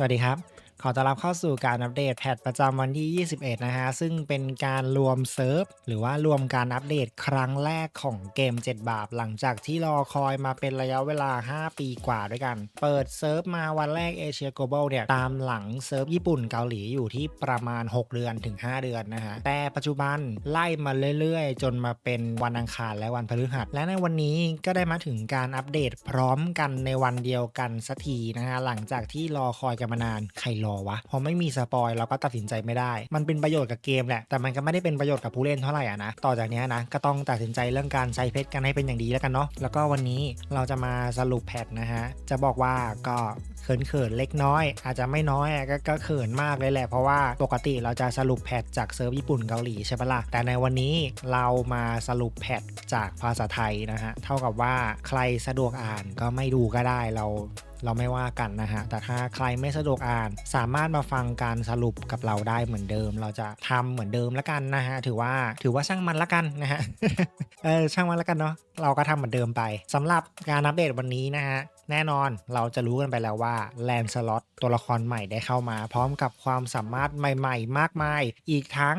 สวัสดีครับ ขอต้อนรับเข้าสู่การอัปเดตแพทประจำวันที่ 21 นะฮะ ซึ่งเป็นการรวมเซิร์ฟ หรือว่ารวมการอัปเดตครั้งแรกของเกม 7 บาป หลังจากที่รอคอยมาเป็นระยะเวลา 5 ปีกว่าด้วยกัน เปิดเซิร์ฟมาวันแรกเอเชีย g l o b a l เนี่ย ตามหลังเซิร์ฟญี่ปุ่นเกาหลีอยู่ที่ประมาณ 6 เดือนถึง 5 เดือนนะฮะ แต่ปัจจุบันไล่มาเรื่อยๆ จนมาเป็นวันอังคารและวันพฤหัส และในวันนี้ก็ได้มาถึงการอัปเดตพร้อมกันในวันเดียวกันสักทีนะฮะหลังจากที่รอคอยกันมานานใครรอวะ พอไม่มีสปอยเราก็ตัดสินใจไม่ได้ มันเป็นประโยชน์กับเกมแหละ แต่มันก็ไม่ได้เป็นประโยชน์กับผู้เล่นเท่าไหร่อะนะ ต่อจากนี้นะ ก็ต้องตัดสินใจเรื่องการใช้เพชรกันให้เป็นอย่างดีแล้วกันเนาะ แล้วก็วันนี้เราจะมาสรุปแพทนะฮะ จะบอกว่าก็เขินๆเล็กน้อย อาจจะไม่น้อยก็ก็เขินมากเลยแหละ เพราะว่าปกติเราจะสรุปแพทจากเซิร์ฟญี่ปุ่นเกาหลีใช่ปะล่ะ แต่ในวันนี้เรามาสรุปแพทจากภาษาไทยนะฮะ เท่ากับว่าใครสะดวกอ่านก็ไม่ดูก็ได้เรา เราไม่ว่ากันนะฮะ แต่ถ้าใครไม่สะดวกอ่าน สามารถมาฟังการสรุปกับเราได้เหมือนเดิม เราจะทำเหมือนเดิมล้วกันนะฮะ ถือว่าถือว่าช่างมันละกันนะฮะ เออช่างมันละกันเนาะ เราก็ทำเหมือนเดิมไปสำหรับการอัปเดตวันนี้นะฮะแน่นอนเราจะรู้กันไปแล้วว่าแลนสล็อตตัวละครใหม่ได้เข้ามา พร้อมกับความสามารถใหม่ ๆ มากมาย อีกทั้ง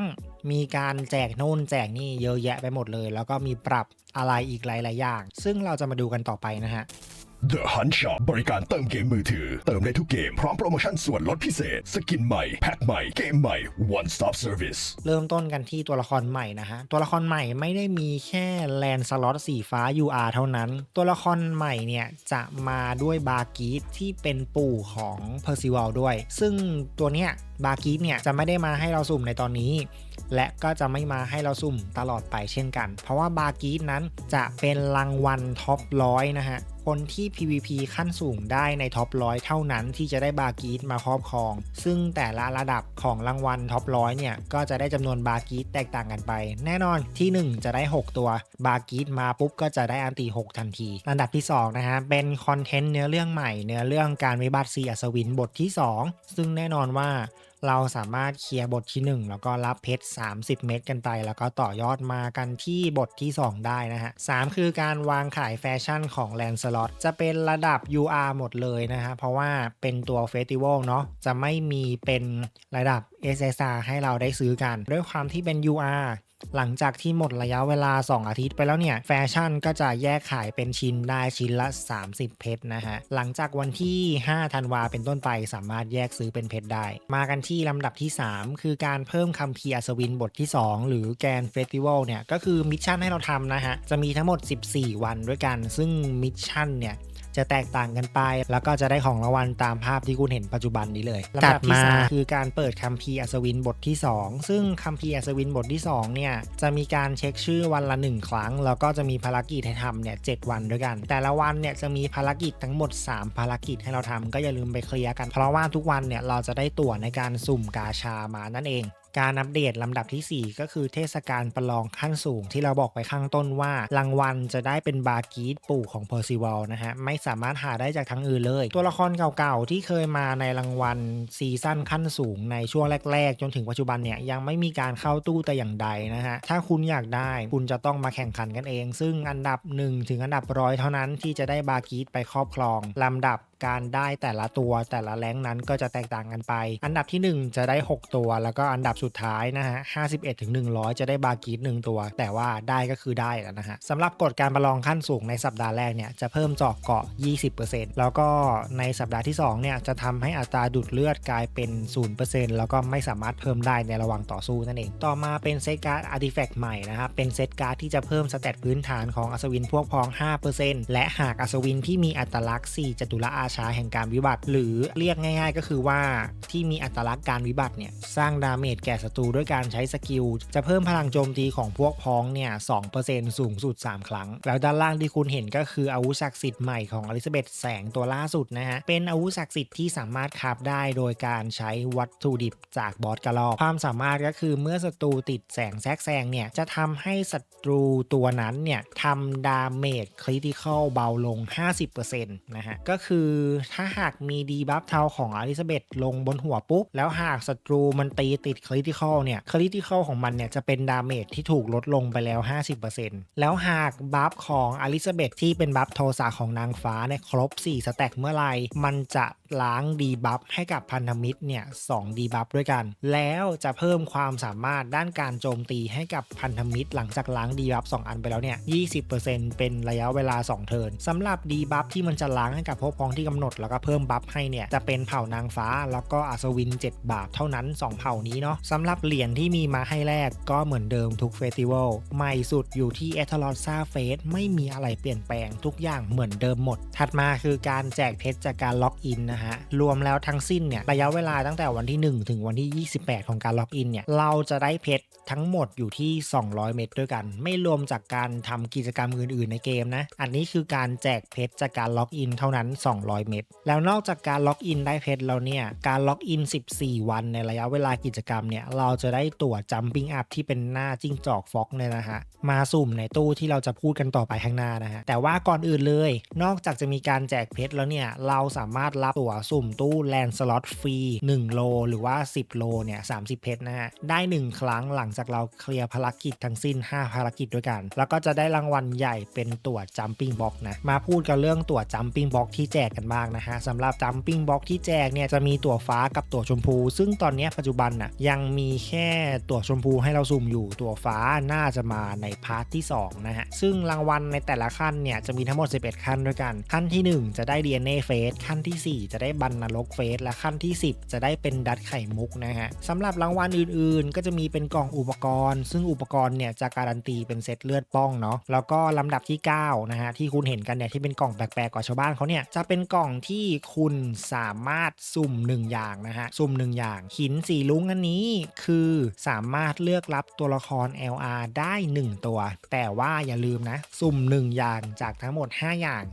มีการแจกโน่นแจกนี่เยอะแยะไปหมดเลย แล้วก็มีปรับอะไรอีกหลาย ๆ อย่าง ซึ่งเราจะมาดูกันต่อไปนะฮะ The Hunt Shop บริการเติมเกมมือถือ เติมได้ทุกเกม พร้อมโปรโมชั่นส่วนลดพิเศษ สกินใหม่ แพ็คใหม่ เกมใหม่ One Stop Service เริ่มต้นกันที่ตัวละครใหม่นะฮะ ตัวละครใหม่ไม่ได้มีแค่แลนสล็อตสีฟ้า UR เท่านั้น ตัวละครใหม่เนี่ย จะมาด้วยบากีที่เป็นปู่ของเพอร์ซิวัลด้วย ซึ่งตัวเนี้ย บากีตเนี่ยจะไม่ได้มาให้เราสุ่มในตอนนี้ และก็จะไม่มาให้เราสุ่มตลอดไปเช่นกัน เพราะว่าบากีตนั้นจะเป็นรางวัลท็อปร้อยนะฮะคนที่ PVP ขั้นสูงได้ในท็อปร้อยเท่านั้นที่จะได้บากีตมาครอบครอง ซึ่งแต่ละระดับของรางวัลท็อปร้อยเนี่ย ก็จะได้จำนวนบากีตแตกต่างกันไป แน่นอนที่ 1 จะได้ 6 ตัวบากีตมาปุ๊บก็จะได้อันตี 6 ทันที อันดับที่ 2 นะฮะ เป็นคอนเทนต์เนื้อเรื่องใหม่ เนื้อเรื่องการวิบัติซีอัศวินบทที่ 2 ซึ่งแน่นอนว่า เราสามารถเคลียร์บทที่ 1 แล้วก็รับเพชร 30 เม็ดกันไป แล้วก็ต่อยอดมากันที่บทที่ 2 ได้นะฮะสคือการวางขายแฟชั่นของแลนสล็อตจะเป็นระดับ UR หมดเลยนะฮะเพราะว่าเป็นตัวเฟสติวัลเนาะจะไม่มีเป็นระดับ SSR ให้เราได้ซื้อกัน ด้วยความที่เป็น UR หลังจากที่หมดระยะเวลา 2 อาทิตย์ไปแล้วเนี่ย แฟชั่นก็จะแยกขายเป็นชิ้นได้ชิ้นละ 30 เพชรนะฮะ หลังจากวันที่ 5 ธันวาเป็นต้นไปสามารถแยกซื้อเป็นเพชรได้ มากันที่ลำดับที่ 3 คือการเพิ่มคัมภีร์อัศวินบทที่ 2 หรือแกนเฟสติวัลเนี่ย ก็คือมิชชั่นให้เราทำนะฮะ จะมีทั้งหมด 14 วันด้วยกัน ซึ่งมิชชั่นเนี่ย จะแตกต่างกันไป แล้วก็จะได้ของรางวัลตามภาพที่คุณเห็นปัจจุบันนี้เลยลำดับที่สามคือการเปิดคัมภีร์อัศวินบทที่ 2 ซึ่งคัมภีร์อัศวินบทที่2เนี่ยจะมีการเช็คชื่อวันละ 1 ครั้ง แล้วก็จะมีภารกิจให้ทำเนี่ยเวันด้วยกัน แต่ละวันเนี่ยจะมีภารกิจทั้งหมด 3 ภารกิจให้เราทำก็อย่าลืมไปเคลียร์กัน เพราะว่าทุกวันเนี่ยเราจะได้ตั๋วในการสุ่มกาชามานั่นเอง การอัปเดตลำดับทีสี่ 4 ก็คือเทศกาลประลองขั้นสูงที่เราบอกไปข้างต้นว่ารางวัลจะได้เป็นบากีตปู่ของเพอร์ซิวัลนะฮะ ไม่สามารถหาได้จากทั้งอื่นเลย ตัวละครเก่าๆ ที่เคยมาในรางวัลซีซั่นขั้นสูงในช่วงแรกๆ จนถึงปัจจุบันเนี่ย ยังไม่มีการเข้าตู้แต่อย่างใดนะฮะ ถ้าคุณอยากได้คุณจะต้องมาแข่งขันกันเอง ซึ่งอันดับ 1 ถึงอันดับร้อยเท่านั้นที่จะได้บากีตไปครอบครองลำดับ การได้แต่ละตัวแต่ละแรงนั้นก็จะแตกต่างกันไป อันดับทีหนึ่1 จะได้ 6 ตัว แล้วก็อันดับสุดท้ายนะฮะ51ถึง100 จะได้บากีต1ตัว แต่ว่าได้ก็คือได้แล้วนะฮะสำหรับกฎการประลองขั้นสูงในสัปดาห์แรกเนี่ยจะเพิ่มเจาะเกาะ 20%แล้วก็ในสัปดาห์ที่2เนี่ยจะทำให้อัตราดูดเลือดกลายเป็น 0%แล้วก็ไม่สามารถเพิ่มได้ในระหว่างต่อสู้นั่นเอง ต่อมาเป็นเซตการ์ดอาร์ติแฟกต์ใหม่นะครับเป็นเซตการ์ดที่จะเพิ่มสเตตพื้นฐานของอัศวินพวกพ้อง 5%และหากอัศวินที่มีอัตลักษณ์4จตุรอาชาแห่งการวิบัติ หรือเรียกง่าย ๆ ก็คือว่าที่มีอัตลักษณ์การวิบัติเนี่ยสร้างดาเมจแก่ศัตรูด้วยการใช้สกิล จะเพิ่มพลังโจมตีของพวกพ้องเนี่ย2%สูงสุด 3 ครั้ง แล้วด้านล่างที่คุณเห็นก็คืออาวุธศักดิ์สิทธิ์ใหม่ของอลิซาเบธแสงตัวล่าสุดนะฮะเป็นอาวุธศักดิ์สิทธิ์ที่สามารถคาฟได้โดยการใช้วัตถุดิบจากบอสกระลอกความสามารถก็คือเมื่อศัตรูติดแสงแทรกแซงเนี่ยจะทำให้ศัตรูตัวนั้นเนี่ยทำดาเมจคริติคอลเบาลง 50%นะฮะก็คือถ้าหากมีดีบัฟเทาของอลิซาเบธลงบนหัวปุ๊บ แล้วหากศัตรูมันตีติดคริติคอลเนี่ยคริติคอลของมันเนี่ยจะเป็นดาเมจที่ถูกลดลงไปแล้ว 50%แล้วหากบัฟของอลิซาเบธที่เป็นบัฟโทสะของนางฟ้าเนี่ยครบ 4 สแต็กเมื่อไหร่มันจะ ล้างดีบัฟให้กับพันธมิตรเนี่ยสองดีบัฟด้วยกัน แล้วจะเพิ่มความสามารถด้านการโจมตีให้กับพันธมิตร หลังจากล้างดีบัฟ2อันไปแล้วเนี่ย 20%เป็นระยะเวลา 2 เทิร์นสำหรับดีบัฟที่มันจะล้างให้กับพวกพ้องที่กำหนดแล้วก็เพิ่มบัฟให้เนี่ย จะเป็นเผ่านางฟ้าแล้วก็อัศวิน 7 บาทเท่านั้น 2 เผ่านี้เนาะสำหรับเหรียญที่มีมาให้แลกก็เหมือนเดิมทุกเฟสติวัลใหม่สุดอยู่ที่เอทลอซาเฟสไม่มีอะไรเปลี่ยนแปลงทุกอย่างเหมือนเดิมหมด ถัดมาคือการแจกเพชรจากการล็อกอินนะฮะ รวมแล้วทั้งสิ้นเนี่ยระยะเวลาตั้งแต่วันที่ 1 ถึงวันที่ 28 ของการล็อกอินเนี่ยเราจะได้เพชรทั้งหมดอยู่ที่ 200 เม็ดด้วยกัน ไม่รวมจากการทำกิจกรรมอื่นๆในเกมนะ อันนี้คือการแจกเพชรจากการล็อกอินเท่านั้น 200 เม็ดแล้วนอกจากการล็อกอินได้เพชรแล้วเนี่ยการล็อกอิน 14 วันในระยะเวลากิจกรรมเนี่ยเราจะได้ตั๋วจัมปิ้งอัพที่เป็นหน้าจิ้งจอกฟ็อกเนี่ยนะฮะมาสุ่มในตู้ที่เราจะพูดกันต่อไปข้างหน้านะฮะแต่ว่าก่อนอื่นเลย นอกจากจะมีการแจกเพชรแล้วเนี่ยเราสามารถรับตั๋วสุ่มตู้แลนสล็อตฟรี1 โล หรือว่า 10 โลเนี่ย30 เพชรนะฮะ ได้ 1 ครั้งหลังจากเราเคลียร์ภารกิจทั้งสิ้น 5 ภารกิจด้วยกัน แล้วก็จะได้รางวัลใหญ่เป็นตั๋วจัมปิ้งบ็อกนะ มาพูดกันเรื่องตั๋วจัมปิ้งบ็อกที่แจกกันบ้างนะฮะสำหรับจัมปิ้งบ็อกที่แจกเนี่ยจะมีตั๋วฟ้ากับตั๋วชมพู ซึ่งตอนนี้ปัจจุบันน่ะยังมีแค่ตั๋วชมพูให้เราสุ่มอยู่ตั๋วฟ้าน่าจะมาในพาร์ทที่สองนะฮะซึ่งรางวัลในแต่ละขั้นเนี่ยจะมีทั้งหมด 11 ขั้นด้วยกัน ขั้นที่ 1 จะได้ DNA เฟสขั้นที่ 4 จะได้บันนรกเฟสและขั้นที่ 10 จะได้เป็นดัดไข่มุกนะฮะสำหรับรางวัลอื่นๆ ก็จะมีเป็นกล่องอุปกรณ์ ซึ่งอุปกรณ์เนี่ยจะการันตีเป็นเซตเลือดป้องเนาะแล้วก็ลำดับที่9นะฮะที่คุณเห็นกันเนี่ยที่เป็นกล่องแปลกๆกว่าชาวบ้านเขาเนี่ยจะเป็นกล่องที่คุณสามารถสุ่ม 1 อย่างนะฮะสุ่ม 1 อย่าง หินสีลุ้งอันนี้คือสามารถเลือกรับตัวละคร LR ได้ 1 ตัว แต่ว่าอย่าลืมนะ สุ่ม 1 อย่างจากทั้งหมด 5 อย่าง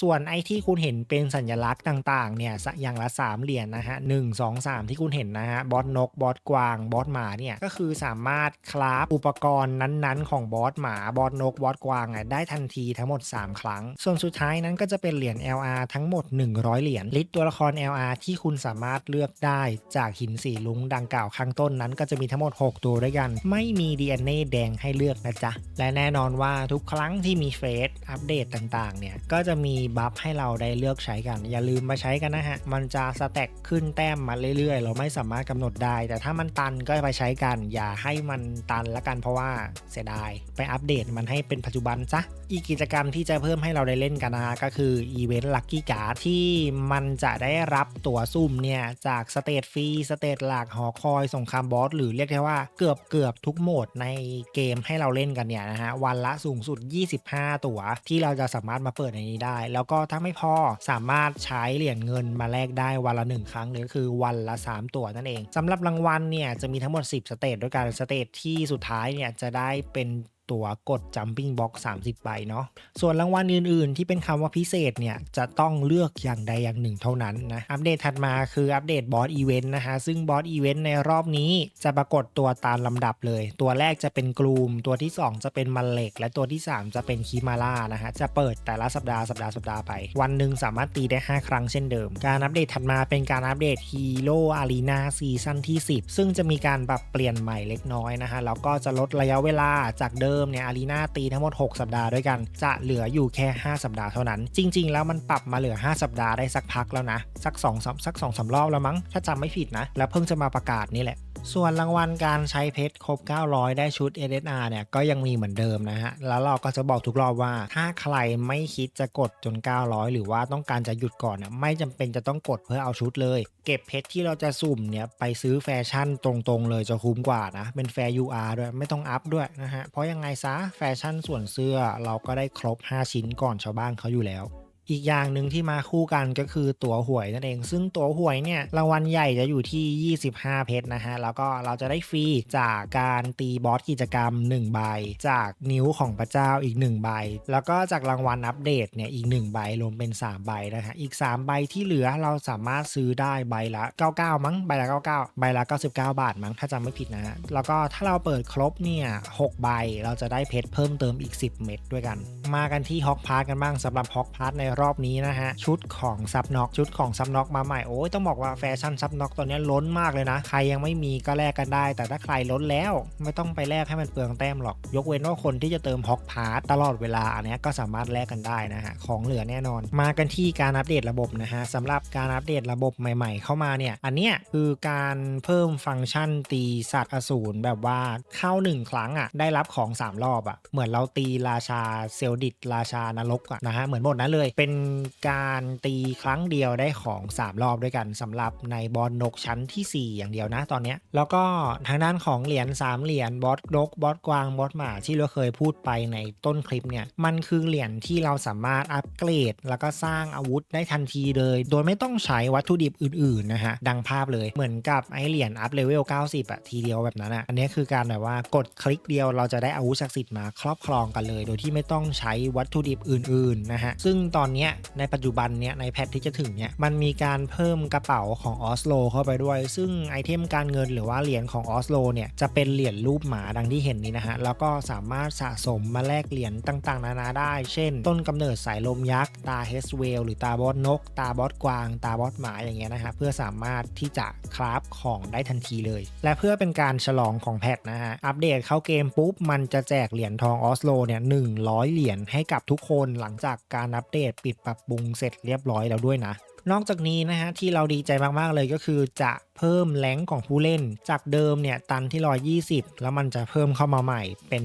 ส่วนไอ้ที่คุณเห็นเป็นสัญลักษณ์ต่างๆเนี่ยอย่างละ 3 เหรียญนะฮะหนึ่งสองสามที่คุณเห็นนะฮะบอสนกบอสกวางบอสหมาเนี่ยก็คือสามารถคราฟอุปกรณ์นั้นๆ ของบอสหมาบอสนกบอสกวางอะได้ทันทีทั้งหมด 3 ครั้ง ส่วนสุดท้ายนั้นก็จะเป็นเหรียญ LR ทั้งหมด 100 เหรียญลิตตัวละคร LR ที่คุณสามารถเลือกได้จากหินสีลุงดังกล่าวข้างต้นนั้นก็จะมีทั้งหมด 6 ตัวด้วยกัน ไม่มี DNA แดงให้เลือกนะจ๊ะและแน่นอนว่าทุกครั้งที่มีเฟสอัปเดตต่างๆเนี่ยก็จะมีีบัฟให้เราได้เลือกใช้กัน อย่าลืมมาใช้กันนะฮะ มันจะสแต็กขึ้นแต้มมาเรื่อยๆ เราไม่สามารถกำหนดได้ แต่ถ้ามันตันก็ไปใช้กัน อย่าให้มันตันละกันเพราะว่าเสียดาย ไปอัปเดตมันให้เป็นปัจจุบันซะอีกกิจกรรมที่จะเพิ่มให้เราได้เล่นกันนะก็คืออีเวนต์ลัคกี้การ์ดที่มันจะได้รับตั๋วซุ่มเนี่ย จากสเตจฟรีสเตจหลักหอคอยสงครามบอสหรือเรียกได้ว่าเกือบเกือบทุกโหมดในเกมให้เราเล่นกันเนี่ยนะฮะวันละสูงสุด 25 ตั๋วที่เราจะสามารถมาเปิดในนี้ได้แล้วก็ถ้าไม่พอสามารถใช้เหรียญเงินมาแลกได้วันละหนึ่งครั้งหรือคือวันละ 3 ตัวนั่นเองสำหรับรางวัลเนี่ยจะมีทั้งหมด 10 สเตจด้วยกันสเตจที่สุดท้ายเนี่ยจะได้เป็น ตัวกด jumping box 30 ใบเนาะ ส่วนรางวัลอื่นๆ ที่เป็นคำว่าพิเศษเนี่ย จะต้องเลือกอย่างใดอย่างหนึ่งเท่านั้นนะ อัปเดตถัดมาคืออัปเดตบอสอีเวนต์นะฮะ ซึ่งบอสอีเวนต์ในรอบนี้จะปรากฏตัวตามลำดับเลย ตัวแรกจะเป็นกลูม ตัวที่ 2 จะเป็นมันเหล็ก และตัวที่ 3 จะเป็นคิมาร่านะฮะ จะเปิดแต่ละสัปดาห์สัปดาห์สัปดาห์ไป วันหนึ่งสามารถตีได้ 5 ครั้งเช่นเดิม การอัปเดตถัดมาเป็นการอัปเดตฮีโร่อารีนาซีซั่นที่ 10 ซึ่งจะมีการปรับเปลี่ยนใหม่เล็กน้อยนะฮะ แล้วก็จะลดระยะเวลาจากเดิิมเนี่ยอารีนาตีทั้งหมด 6 สัปดาห์ด้วยกัน จะเหลืออยู่แค่ 5 สัปดาห์เท่านั้น จริง ๆ แล้วมันปรับมาเหลือ 5 สัปดาห์ได้สักพักแล้วนะ สัก2องสัก2องสารอบแล้วมั้ง ถ้าจำไม่ผิดนะ แล้วเพิ่งจะมาประกาศนี่แหละส่วนรางวัลการใช้เพชรครบ 900 ได้ชุด SSR เนี่ยก็ยังมีเหมือนเดิมนะฮะ แล้วเราก็จะบอกทุกรอบว่า ถ้าใครไม่คิดจะกดจน 900 หรือว่าต้องการจะหยุดก่อนเนี่ยไม่จำเป็นจะต้องกดเพื่อเอาชุดเลยเก็บเพชรที่เราจะสุ่มเนี่ยไปซื้อแฟชั่นตรงๆ เลยจะคุ้มกว่านะ เป็นแฟร์ UR ด้วยไม่ต้องอัพด้วยนะฮะ เพราะยังไงซะแฟชั่นส่วนเสื้อเราก็ได้ครบ 5 ชิ้นก่อนชาวบ้านเขาอยู่แล้ว อีกอย่างหนึ่งที่มาคู่กันก็คือตั๋วหวยนั่นเอง ซึ่งตั๋วหวยเนี่ยรางวัลใหญ่จะอยู่ที่ 25 เพชรนะฮะ แล้วก็เราจะได้ฟรีจากการตีบอสกิจกรรม 1 ใบ จากนิ้วของพระเจ้าอีก 1 ใบ แล้วก็จากรางวัลอัปเดตเนี่ยอีก 1 ใบรวมเป็น 3 ใบนะฮะ อีก 3 ใบที่เหลือเราสามารถซื้อได้ใบละ 99 มั้ง ใบละ 99 ใบละ 99 บาทมั้งถ้าจำไม่ผิดนะฮะ แล้วก็ถ้าเราเปิดครบเนี่ย 6 ใบเราจะได้เพชรเพิ่มเติมอีก 10 เม็ดด้วยกัน มากันที่ฮอกพาร์ทกันบ้างสำหรับฮอกพาร์ในรอบนี้นะฮะ ชุดของซับน็อกชุดของซับน็อกมาใหม่โอ้ยต้องบอกว่าแฟชั่นซับน็อกตอนนี้ล้นมากเลยนะ ใครยังไม่มีก็แลกกันได้ แต่ถ้าใครล้นแล้ว ไม่ต้องไปแลกให้มันเปลืองแต้มหรอก ยกเว้นว่าคนที่จะเติมฮอกพาร์ตตลอดเวลาอันนี้ก็สามารถแลกกันได้นะฮะของเหลือแน่นอน มากันที่การอัปเดตระบบนะฮะสำหรับการอัปเดตระบบใหม่ ๆ เข้ามาเนี่ยอันเนี้ยคือการเพิ่มฟังก์ชันตีสัตว์อสูรแบบว่าเข้าหนึ่งครั้งอะได้รับของ 3 รอบอะเหมือนเราตีราชาเซลดิตราชานรกอะนะฮะเหมือนหมดนั้นเลยเเป็นการตีครั้งเดียวได้ของ 3 รอบด้วยกันสำหรับในบอลนกชั้นทีสี่ 4 อย่างเดียวนะตอนนี้ แล้วก็ทางด้านของเหรียญ3เหรียญบอสนกบอสกวางบอสหมาที่เราเคยพูดไปในต้นคลิปเนี่ยมันคือเหรียญที่เราสามารถอัปเกรด แล้วก็สร้างอาวุธได้ทันทีเลย โดยไม่ต้องใช้วัตถุดิบอื่นๆนะฮะดังภาพเลยเหมือนกับไอเหรียญอัพเลเวล90อะทีเดียวแบบนั้นอะอันนี้คือการแบบว่ากดคลิกเดียวเราจะได้อาวุธศักดิ์สิทธิ์มาครอบครองกันเลย โดยที่ไม่ต้องใช้วัตถุดิบอื่นๆนะฮะซึ่งตอนเนี้ยในปัจจุบันเนี้ยในแพทที่จะถึงเนี้ยมันมีการเพิ่มกระเป๋าของออสโลเข้าไปด้วย ซึ่งไอเทมการเงินหรือว่าเหรียญของออสโลเนี่ยจะเป็นเหรียญรูปหมาดังที่เห็นนี้นะฮะแล้วก็สามารถสะสมมาแลกเหรียญต่างๆ นานาได้ เช่น ต้นกำเนิดสายลมยักษ์ตาเฮสเวลหรือตาบอสนก ตาบอสกวาง ตาบอสหมาอย่างเงี้ยนะฮะเพื่อสามารถที่จะคราฟของได้ทันทีเลย และเพื่อเป็นการฉลองของแพทนะฮะอัปเดตเข้าเกมปุ๊บมันจะแจกเหรียญทองออสโลเนี่ยหนึ่งร้อยเหรียญให้กับทุกคนหลังจากการอัปเดตปิดปรับปรุงเสร็จเรียบร้อยแล้วด้วยนะ นอกจากนี้นะฮะที่เราดีใจมากๆเลยก็คือจะเพิ่มแรงของผู้เล่น จากเดิมเนี่ยตันที่ 120 แล้วมันจะเพิ่มเข้ามาใหม่เป็น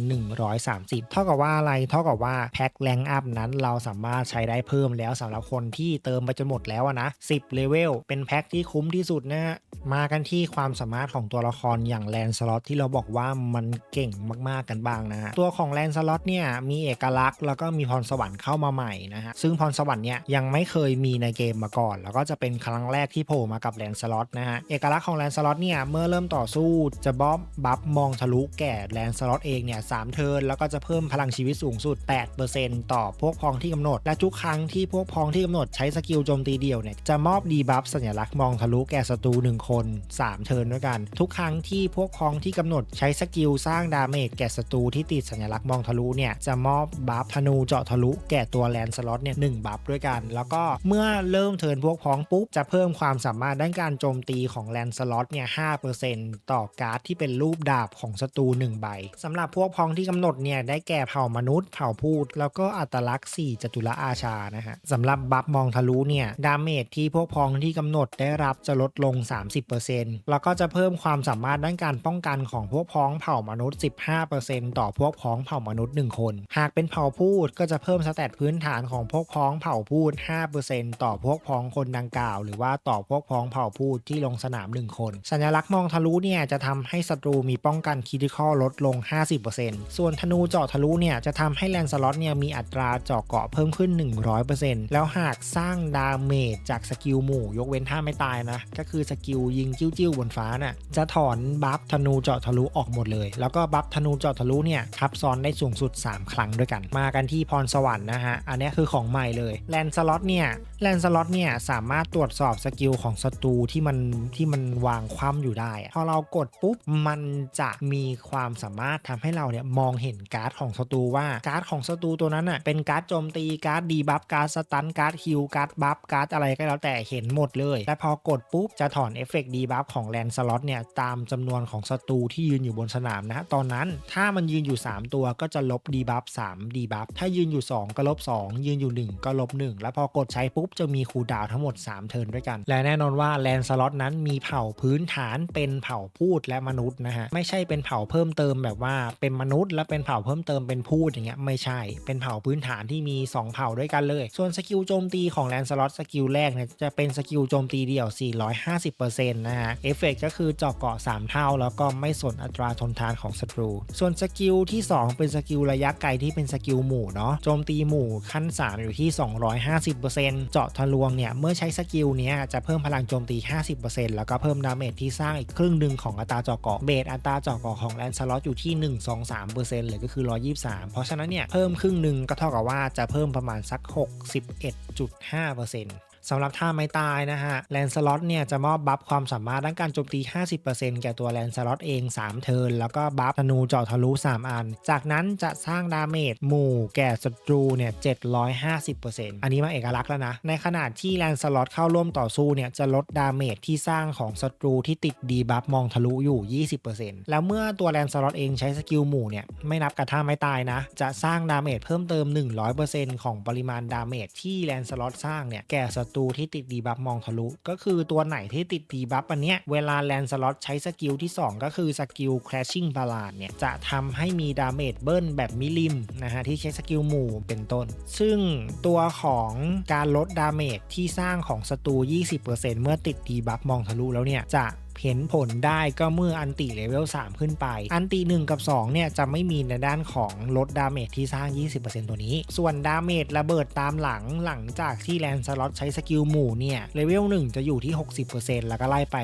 130 เท่ากับว่าอะไรเท่ากับว่าแพ็คแรงอัพนั้นเราสามารถใช้ได้เพิ่มแล้วสำหรับคนที่เติมไปจนหมดแล้วอะนะ 10 เลเวล เป็นแพ็คที่คุ้มที่สุดนะฮะมากันที่ความสามารถของตัวละครอย่างแลนสล็อตที่เราบอกว่ามันเก่งมากๆกันบ้างนะฮะตัวของแลนสล็อตเนี่ยมีเอกลักษณ์แล้วก็มีพรสวรรค์เข้ามาใหม่นะฮะซึ่งพรสวรรค์เนี่ยยังไม่เคยมีในเกมมาก่อนแล้วก็จะเป็นครั้งแรกที่โผล่มากับแลนสล็อตนะฮะ เอกลักษณ์ของแลนสล็อตเนี่ยเมื่อเริ่มต่อสู้จะบ๊อบบัฟมองทะลุแก่แลนสล็อตเองเนี่ยสามเทิร์นแล้วก็จะเพิ่มพลังชีวิตสูงสุด 8%ต่อพวกพ้องที่กำหนด และทุกครั้งที่พวกพ้องที่กำหนดใช้สกิลโจมตีเดี่ยวเนี่ยจะมอบดีบัฟสัญลักษณ์มองทะลุแก่ศัตรู1คน 3 เทิร์นด้วยกัน ทุกครั้งที่พวกพ้องที่กำหนดใช้สกิลสร้างดาเมจแก่ศัตรูที่ติดสัญลักษณ์มองทะลุเนี่ยจะมอบบัฟธนูเจาะทะลุแก่ตัวแลนสล็อตเนี่ยหนึ่งบัฟด้วยกัน แล้วก็เมื่อเริ่มเทิร์นพวกพ้องปุ๊บ จะเพิ่มความสามารถด้านการโจมตีของแลนสล็อตเนี่ย5%ต่อการ์ดที่เป็นรูปดาบของศัตรู1ใบสำหรับพวกพ้องที่กำหนดเนี่ยได้แก่เผ่ามนุษย์เผ่าพูด แล้วก็อัตลักษณ์ 4 จตุรอาชานะฮะสำหรับบัฟมองทะลุเนี่ยดาเมจที่พวกพ้องที่กำหนดได้รับจะลดลง 30%แล้วก็จะเพิ่มความสามารถด้านการป้องกันของพวกพ้องเผ่ามนุษย์ 15%ต่อพวกพ้องเผ่ามนุษย์ 1 คน หากเป็นเผ่าพูดก็จะเพิ่มสแตทพื้นฐานของพวกพ้องเผ่าพูด 5%ต่อพวกพ้องคนดังกล่าว หรือว่าต่อพวกพ้องเผ่าพูดที่ลงสนาม 1 คน สัญลักษณ์มองทะลุเนี่ยจะทำให้ศัตรูมีป้องกันคิดิคอลลดลง 50%ส่วนธนูเจาะทะลุเนี่ยจะทำให้แลนสล็อตเนี่ยมีอัตราเจาะเกาะเพิ่มขึ้น 100%แล้วหากสร้างดาเมจจากสกิลหมู่ ยกเว้นถ้าไม่ตายนะ ก็คือสกิลยิงจิ้วๆบนฟ้าน่ะจะถอนบัฟธนูเจาะทะลุออกหมดเลย แล้วก็บัฟธนูเจาะทะลุเนี่ยทับซ้อนได้สูงสุด 3 ครั้งด้วยกัน มากันที่พรสวรรค์นะฮะ อันนี้คือของใหม่เลย แลนสล็อตเนี่ย แลนสล็อตเนี่ยสามารถตรวจสอบสกิลของศัตรูที่มันที่มันวางคว่ำอยู่ได้ พอเรากดปุ๊บมันจะมีความสามารถทำให้เราเนี่ยมองเห็นการ์ดของศัตรูว่าการ์ดของศัตรูตัวนั้นอะเป็นการ์ดโจมตีการ์ดดีบัฟการ์ดสตันการ์ดฮิลการ์ดบัฟการ์ดอะไรก็แล้วแต่เห็นหมดเลยและพอกดปุ๊บจะถอนเอฟเฟกต์ดีบัฟของแลนสล็อตเนี่ยตามจำนวนของศัตรูที่ยืนอยู่บนสนามนะตอนนั้นถ้ามันยืนอยู่ 3 ตัวก็จะลบดีบัฟ3ดีบัฟถ้ายืนอยู่ 2 ก็ลบ 2 ยืนอยู่ 1 ก็ลบ 1 แล้วพอกดใช้ปุ๊บจะมีคูดาวทั้งหมด 3 เทิร์นด้วยกัน และแน่นอนว่าแลนสล็อตนั้นมีเผ่าพื้นฐานเป็นเผ่าพูดและมนุษย์นะฮะไม่ใช่เป็นเผ่าเพิ่มเติมแบบว่าเป็นมนุษย์ และเป็นเผ่าเพิ่มเติมเป็นพูดอย่างเงี้ยไม่ใช่เป็นเผ่าพื้นฐานที่มี 2 เผ่าด้วยกันเลย ส่วนสกิลโจมตีของแลนสล็อตสกิลแรกเนี่ยจะเป็นสกิลโจมตีเดี่ยว 450%นะฮะเอฟเฟกก็คือเจาะเกาะ 3 เท่า แล้วก็ไม่สนอัตราทนทานของศัตรู ส่วนสกิลที่ 2 เป็นสกิลระยะไกลที่เป็นสกิลหมู่เนาะโจมตีหมู่ขั้น 3 อยู่ที่ 250%เจาะทะลวงเนี่ยเมื่อใช้สกิลนี้จะเพิ่มพลังโจมตี 50%แล้วก็เพิ่มดาเมจที่สร้างอีกครึ่งหนึ่งของอัตราเจาะเกาะเบสอัตราเจาะเกาะของแลนสล็อตอยู่ที่ 1-2-3%เลยก็คือ 123 เพราะฉะนั้นเนี่ยเพิ่มครึ่งหนึ่งก็เท่ากับว่าจะเพิ่มประมาณสัก 61.5% สำหรับท่าไม้ตายนะฮะแลนสล็อตเนี่ยจะมอบบัฟความสามารถด้านการโจมตี 50%แก่ตัวแลนสล็อตเอง 3 เทิร์นแล้วก็บัฟธนูเจาะทะลุ 3 อัน จากนั้นจะสร้างดาเมจหมู่แก่ศัตรูเนี่ย 750%อันนี้มาเอกลักษณ์แล้วนะ ในขณะที่แลนสล็อตเข้าร่วมต่อสู้เนี่ยจะลดดาเมจที่สร้างของศัตรูที่ติดดีบัฟมองทะลุอยู่ 20%แล้วเมื่อตัวแลนสล็อตเองใช้สกิลหมู่เนี่ยไม่นับกระท่าไม้ตายนะ จะสร้างดาเมจเพิ่มเติม 100%ของปริมาณดาเมจที่แลนสล็อตสร้างเนี่ยแก่ศัตรูที่ติดดีบัฟมองทะลุ ก็คือตัวไหนที่ติดดีบัฟอันเนี้ยเวลาแลนสล็อตใช้สกิลที่ 2 ก็คือสกิล crashing b a l a d เนี่ยจะทำให้มีดาเมจเบิ้ลแบบมิลิมนะฮะที่ใช้สกิลหมู่เป็นต้น ซึ่งตัวของการลดดาเมจที่สร้างของศัตรู 20%เมื่อติดดีบัฟมองทะลุแล้วเนี่ยจะ เห็นผลได้ก็เมื่ออันติเลเวล3 ขึ้นไป อันติ 1 กับ 2 เนี่ย จะไม่มีในด้านของลดดาเมจที่สร้าง 20%ตัวนี้ ส่วนดาเมจระเบิดตามหลังหลังจากที่แลนสล็อตใช้สกิลหมู่เนี่ยเลเวล1 จะอยู่ที่ 60%แล้วก็ไล่ไป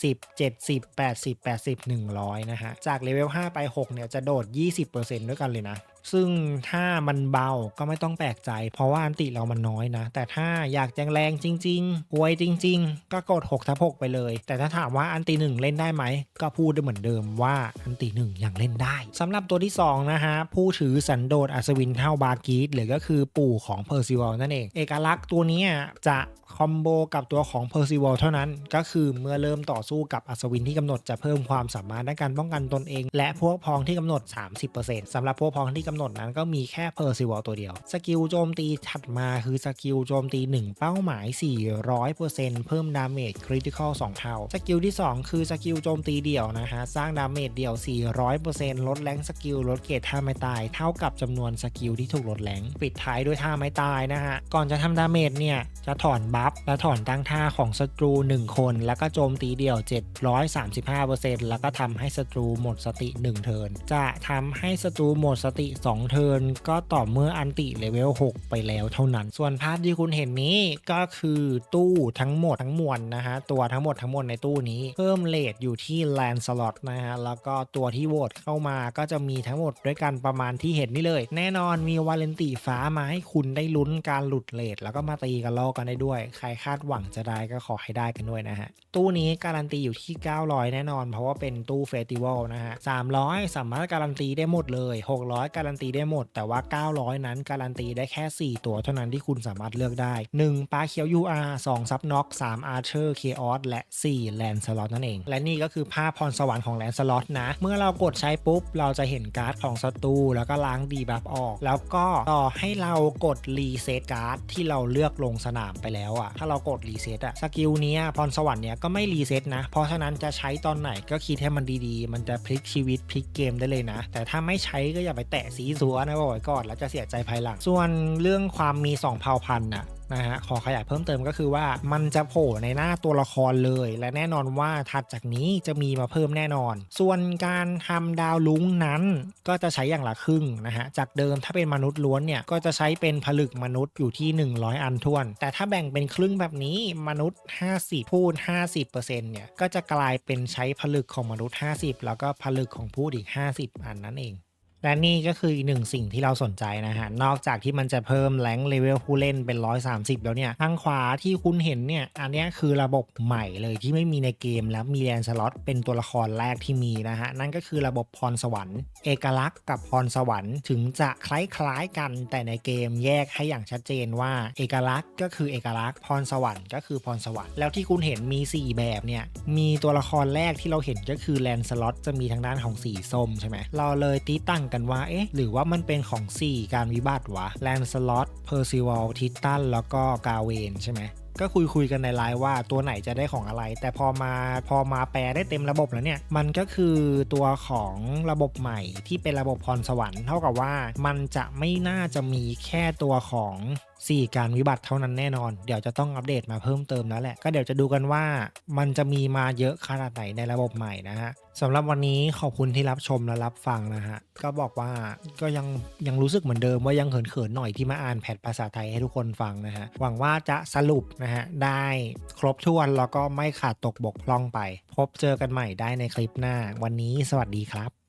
70 70 80 80 100 นะฮะ จากเลเวล5ไป 6 เนี่ยจะโดด 20%ด้วยกันเลยนะ ซึ่งถ้ามันเบาก็ไม่ต้องแปลกใจ เพราะว่าอันติเรามันน้อยนะ แต่ถ้าอยากแจงแรงจริงๆอวยจริง ๆ ก็กด6ทับ6ไปเลย แต่ถ้าถามว่าอันติหนึ่งเล่นได้ไหม ก็พูดได้เหมือนเดิมว่าอันติหนึ่งยังเล่นได้สำหรับตัวที่ 2 นะฮะ ผู้ถือสันโดษอัศวินเท่าบากีสหรือก็คือปู่ของเพอร์ซิวลนั่นเอง เอกลักษณ์ตัวนี้จะคอมโบกับตัวของ p e r c i v a l เท่านั้น ก็คือเมื่อเริ่มต่อสู้กับอัศวินที่กำหนดจะเพิ่มความสามารถในการป้องกันตนเอง และพวกพ้องที่กำหนด 30%สำหรับพวกพ้องที่กำหนดนั้นก็มีแค่ p e r c i v a l ตัวเดียว สกิลโจมตีถัดมาคือสกิลโจมตี 1 เป้าหมาย 400%เพิ่มดาเมจคริติคอล2เท่า สกิลที่ 2 คือสกิลโจมตีเดี่ยวนะฮะ สร้างดาเมจเดี่ยว 400%ลดแรงสกิลลดเกรดท่าไม้ตาย เท่ากับจำนวนสกิลที่ถูกลดแรงปิดท้ายด้วยท่าไม้ตายนะฮะ ก่อนจะทำดาเมจเนี่ย จะถอนบัฟและถอนตั้งท่าของศัตรู 1 คน แล้วก็โจมตีเดี่ยว 735%แล้วก็ทำให้ศัตรูหมดสติ 1 เทิร์นจะทำให้ศัตรูหมดสติ2 เทิร์นก็ต่อเมื่ออันติเลเวล 6 ไปแล้วเท่านั้น ส่วนภาพที่คุณเห็นนี้ก็คือตู้ทั้งหมดทั้งมวลนะฮะ ตัวทั้งหมดทั้งมวลในตู้นี้ เพิ่มเลทอยู่ที่แลนสล็อตนะฮะ แล้วก็ตัวที่โหวตเข้ามาก็จะมีทั้งหมดด้วยกันประมาณที่เห็นนี่เลย แน่นอนมีวาเลนติฟ้ามาให้คุณได้ลุ้นการหลุดเลทแล้วก็มาตีกันลอกกันได้ด้วย ใครคาดหวังจะได้ก็ขอให้ได้กันด้วยนะฮะ ตู้นี้การันตีอยู่ที่ 900 แน่นอน เพราะว่าเป็นตู้เฟสติวัลนะฮะ300 สามารถการันตีได้หมดเลย 600การันตีได้หมด แต่ว่า 900 นั้นการันตีได้แค่ 4 ตัวเท่านั้นที่คุณสามารถเลือกได้ 1 ปลาเขียว UR 2ซับน็อก3 Archer Chaos และ 4 แลนสล็อตนั่นเอง และนี่ก็คือภาพพรสวรรค์ของแลนสล็อตนะ เมื่อเรากดใช้ปุ๊บ เราจะเห็นการ์ดของศัตรูแล้วก็ล้างดีบัฟออก แล้วก็ต่อให้เรากดรีเซ็ตการ์ดที่เราเลือกลงสนามไปแล้วอะถ้าเรากดรีเซ็ตอะสกิลนี้พรสวรรค์เนี้ยก็ไม่รีเซ็ตนะ เพราะฉะนั้นจะใช้ตอนไหนก็คิดให้มันดีๆ มันจะพลิกชีวิตพลิกเกมได้เลยนะ แต่ถ้าไม่ใช้ก็อย่าไปแตะสีสัวนะบอกไว้ก่อนแล้วจะเสียใจภายหลัง ส่วนเรื่องความมีสองเผ่าพันธุ์น่ะนะฮะขอขยายเพิ่มเติมก็คือว่ามันจะโผล่ในหน้าตัวละครเลย และแน่นอนว่าถัดจากนี้จะมีมาเพิ่มแน่นอน ส่วนการทำดาวลุ้งนั้น ก็จะใช้อย่างละครึ่งนะฮะจากเดิมถ้าเป็นมนุษย์ล้วนเนี่ยก็จะใช้เป็นผลึกมนุษย์อยู่ที่ 100 อันท้วน แต่ถ้าแบ่งเป็นครึ่งแบบนี้มนุษย์ 50 พูด 50%เนี่ยก็จะกลายเป็นใช้ผลึกของมนุษย์ 50 แล้วก็ผลึกของพูดอีก 50 อันนั่นเอง และนี่ก็คืออีกหนึ่งสิ่งที่เราสนใจนะฮะ นอกจากที่มันจะเพิ่มแรงเลเวลผู้เล่นเป็น 130 แล้วเนี่ยทางขวาที่คุณเห็นเนี่ย อันนี้คือระบบใหม่เลยที่ไม่มีในเกมแล้วมีแลนสล็อตเป็นตัวละครแรกที่มีนะฮะ นั่นก็คือระบบพรสวรรค์ เอกลักษณ์กับพรสวรรค์ถึงจะคล้ายๆกัน แต่ในเกมแยกให้อย่างชัดเจนว่า เอกลักษณ์ก็คือเอกลักษณ์พรสวรรค์ก็คือพรสวรรค์แล้วที่คุณเห็นมี 4 แบบเนี่ยมีตัวละครแรกที่เราเห็นก็คือแลนสล็อตจะมีทางด้านของสีส้มใช่ไหมเราเลยตีตั้งกันว่า เอ๊ะ หรือว่ามันเป็นของ 4 การวิบัติวะแลนสล็อตเพอร์ซิวัลทิตันแล้วก็กาเวนใช่ไหมก็คุยคุยกันในไลน์ว่าตัวไหนจะได้ของอะไร แต่พอมาพอมาแปลได้เต็มระบบแล้วเนี่ย มันก็คือตัวของระบบใหม่ที่เป็นระบบพรสวรรค์เท่ากับว่ามันจะไม่น่าจะมีแค่ตัวของ 4 การวิบัติเท่านั้นแน่นอน เดี๋ยวจะต้องอัปเดตมาเพิ่มเติมแล้วแหละ ก็เดี๋ยวจะดูกันว่ามันจะมีมาเยอะขนาดไหนในระบบใหม่นะฮะสำหรับวันนี้ขอบคุณที่รับชมและรับฟังนะฮะ ก็บอกว่าก็ยังยังรู้สึกเหมือนเดิมว่ายังเขินๆหน่อยที่มาอ่านแพทภาษาไทยให้ทุกคนฟังนะฮะ หวังว่าจะสรุปนะฮะ ได้ครบถ้วนแล้วก็ไม่ขาดตกบกพร่องไป พบเจอกันใหม่ได้ในคลิปหน้า วันนี้สวัสดีครับ